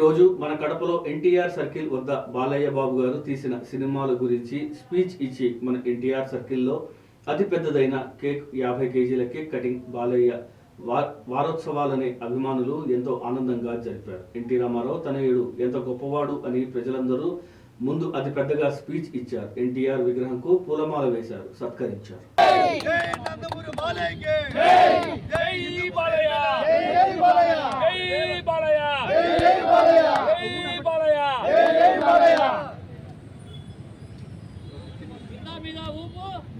రోజు మన కడపలో ఎన్టీఆర్ సర్కిల్ వద్ద బాలయ్య బాబు గారు తీసిన సినిమాల గురించి స్పీచ్ ఇచ్చి మన ఎన్టీఆర్ సర్కిల్లో అతి పెద్దదైన కేక్ యాభై కేజీల కేక్ కటింగ్ బాలయ్య వా- వారోత్సవాలనే అభిమానులు ఎంతో ఆనందంగా జరిపారు. ఎన్టీ రామారావు తనయుడు ఎంత గొప్పవాడు అని ప్రజలందరూ ముందు అతి పెద్దగా స్పీచ్ ఇచ్చారు. ఎన్టీఆర్ విగ్రహంకు పూలమాల వేశారు సత్కరించారు జై నందమూరి బాలయ్యకి జై బాలయ్య జై బాలయ్య జై బాలయ్య జై బాలయ్య జై బాలయ్య జై బాలయ్య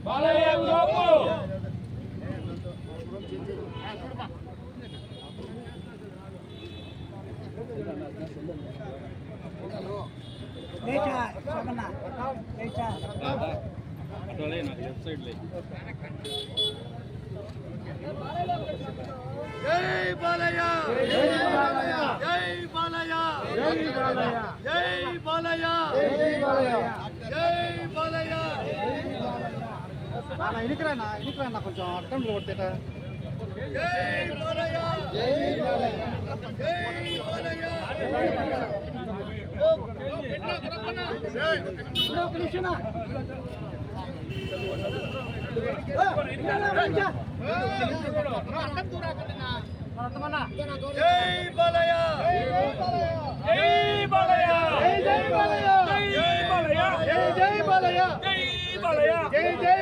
బాలయ్య ఊపు. లేచా శోభన లేచా. జై బాలయ్య. జై బాలయ్య. జై బాలయ్య. జై బాలయ్య. జై బాలయ్య. జై బాలయ్య. జై బాలయ్య నా ఇడికిరా నా ఇడికిరా నా కొంచెం? అర్థం కొడితేట. జై బలయ జై బలయ జై జై